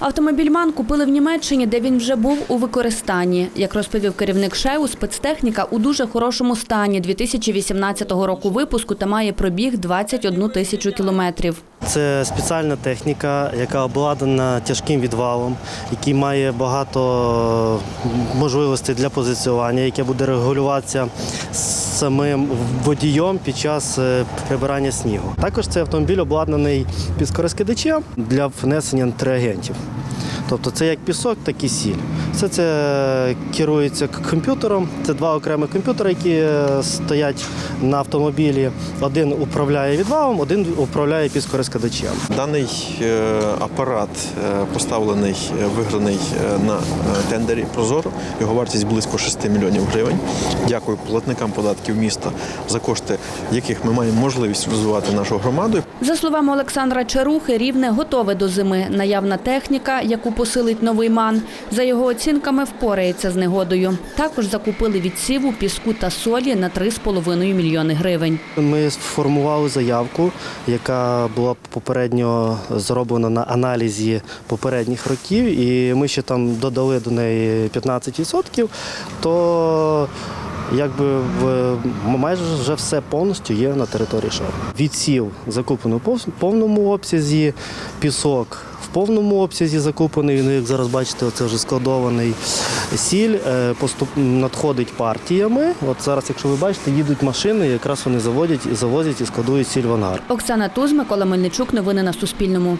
Автомобіль МАН купили в Німеччині, де він вже був у використанні. Як розповів керівник ШЕУ, спецтехніка у дуже хорошому стані 2018 року випуску та має пробіг 21 тисячу кілометрів. Це спеціальна техніка, яка обладнана тяжким відвалом, який має багато можливостей для позиціювання, яке буде регулюватися самим водієм під час е, прибирання снігу. Також цей автомобіль обладнаний підскорозкидачем для внесення реагентів. Тобто це як пісок, так і сіль. Все це керується комп'ютером. Це два окремі комп'ютери, які е, стоять на автомобілі. Один управляє відвалом, один управляє підскорозкидачем. Даний е, апарат е, поставлений, виграний на тендері Прозоро. Його вартість близько 6 мільйонів гривень. Дякую платникам податків міста за кошти, яких ми маємо можливість розвивати нашу громаду. За словами Олександра Чарухи, рівне готове до зими. Наявна техніка, яку посилить новий МАН, за його оцінками впорається з негодою. Також закупили відсіву, піску та солі на 3,5 мільйони гривень. Ми сформували заявку, яка була попередньо зроблена на аналізі попередніх років, і ми ще там додали до неї 15%, то якби в майже вже все повністю є на території шоу. Відсів закуплено в повному обсязі, пісок повному обсязі закуплений. Він, як зараз бачите, це вже складований сіль, е, поступ надходить партіями. От зараз, якщо ви бачите, їдуть машини, якраз вони заводять і завозять і складують сіль в ангар. Оксана Туз, Микола Мельничук. Новини на Суспільному.